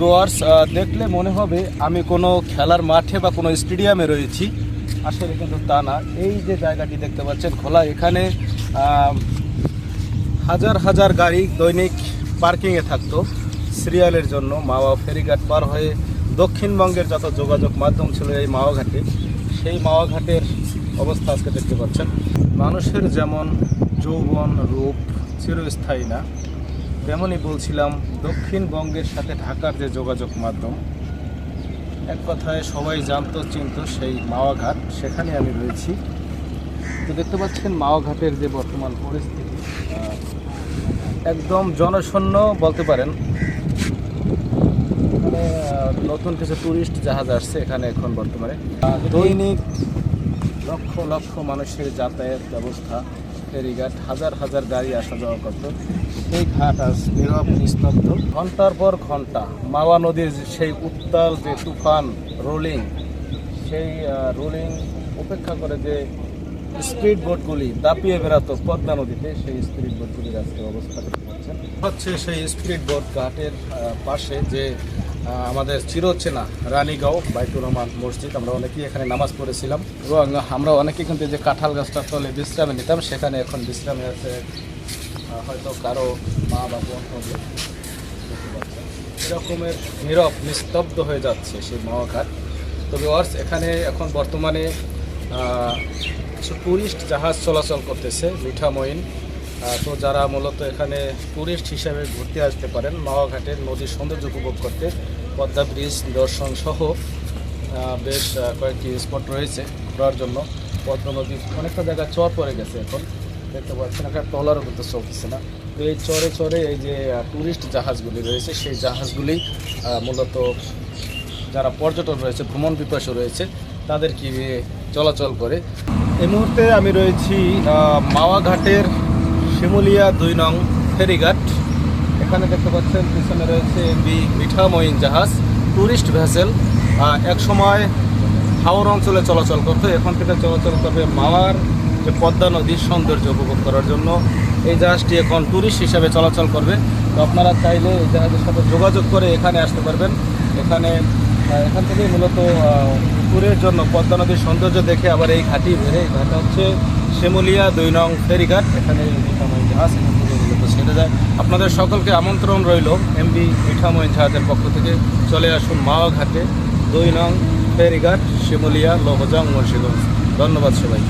Goers দেখলে মনে হবে আমি কোনো খেলার মাঠে বা কোনো স্টেডিয়ামে রয়েছি। আসলে কিন্তু তা না। এই যে জায়গাটি দেখতে পাচ্ছেন, খোলা। এখানে হাজার হাজার গাড়ি দৈনিক পার্কিংয়ে থাকতো সিরিয়ালের জন্য। মাওয়া ফেরিঘাট পার হয়ে দক্ষিণবঙ্গের যত যোগাযোগ মাধ্যম ছিল এই মাওয়াঘাটে, সেই মাওয়াঘাটের অবস্থা আজকে দেখতে পাচ্ছেন। মানুষের যেমন যৌবন রূপ চিরস্থায়ী না তেমনই বলছিলাম, দক্ষিণবঙ্গের সাথে ঢাকার যে যোগাযোগ মাধ্যম, এক কথায় সবাই জানতো, চিনতো সেই মাওয়াঘাট, সেখানে আমি রয়েছি। তো দেখতে পাচ্ছেন মাওয়াঘাটের যে বর্তমান পরিস্থিতি একদম জনশূন্য বলতে পারেন। মানে নতুন কিছু ট্যুরিস্ট জাহাজ আসছে এখানে এখন বর্তমানে। দৈনিক লক্ষ লক্ষ মানুষের যাতায়াত ব্যবস্থা। ফেরিঘাট, হাজার হাজার গাড়ি আসা যাওয়া করতো। সেই ঘাট আজ নীরব, নিস্তব্ধ। ঘণ্টার পর ঘণ্টা মাওয়া নদীর সেই উত্তাল যে তুফান রোলিং সেই রোলিং উপেক্ষা করে যে স্পিড বোটগুলি দাপিয়ে বেড়াতো পদ্মা নদীতে, সেই স্পিড বোটগুলির আজকে অবস্থা হচ্ছে সেই স্পিড বোট ঘাটের পাশে যে আমাদের চিরচেনা রানীগাঁও বাইতুর রহমান মসজিদ। আমরা অনেকেই এখানে নামাজ পড়েছিলাম এবং আমরা অনেকে কিন্তু যে কাঁঠাল গাছটার তলে বিশ্রামে নিতাম, সেখানে এখন বিশ্রামে আছে হয়তো কারও মা বা বোন এরকমের নীরব, নিস্তব্ধ হয়ে যাচ্ছে সেই মাওয়াঘাট তবে অর্স, এখানে এখন বর্তমানে কিছু জাহাজ চলাচল করতেছে মিঠামইন তো যারা মূলত এখানে ট্যুরিস্ট হিসাবে ঘুরতে আসতে পারেন মাওয়াঘাটের নদীর সৌন্দর্য উপভোগ করতে পদ্মা ব্রিজ দর্শন সহ বেশ কয়েকটি স্পট রয়েছে ঘোরার জন্য। পদ্মা নদী অনেকটা জায়গায় চর পড়ে গেছে এখন। দেখতে পাচ্ছেন, একটা ট্রলারও কিন্তু চলতেছে না। তো এই চরে চরে এই যে ট্যুরিস্ট জাহাজগুলি রয়েছে, সেই জাহাজগুলি মূলত যারা পর্যটন রয়েছে, ভ্রমণ পিপাসু রয়েছে তাদের কি চলাচল করে। এই মুহূর্তে আমি রয়েছি মাওয়াঘাটের শিমুলিয়া দুই নং ফেরিঘাট। এখানে দেখতে পাচ্ছেন পিছনে রয়েছে বি মিঠামইন জাহাজ ট্যুরিস্ট ভেসেল এক সময় হাওর অঞ্চলে চলাচল করতো। এখন থেকে চলাচল করবে মাওয়ার, যে পদ্মা নদীর সৌন্দর্য উপভোগ করার জন্য। এই জাহাজটি এখন ট্যুরিস্ট হিসাবে চলাচল করবে। তো আপনারা চাইলে এই জাহাজের সাথে যোগাযোগ করে এখানে আসতে পারবেন। এখানে এখান থেকে মূলত ট্যুরের জন্য পদ্মা নদীর সৌন্দর্য দেখে আবার এই ঘাটি বেড়ে। এই ঘাটটা হচ্ছে শিমুলিয়া দুই নং ফেরিঘাট, এখানে মিঠামইন জাহাজ ছেড়ে যায়। আপনাদের সকলকে আমন্ত্রণ রইল এমবি মিঠামইন জাহাজের পক্ষ থেকে। চলে আসুন মাওয়া ঘাটে দুই নং ফেরিঘাট শিমুলিয়া লোহজং, মুন্সিগঞ্জ। ধন্যবাদ সবাই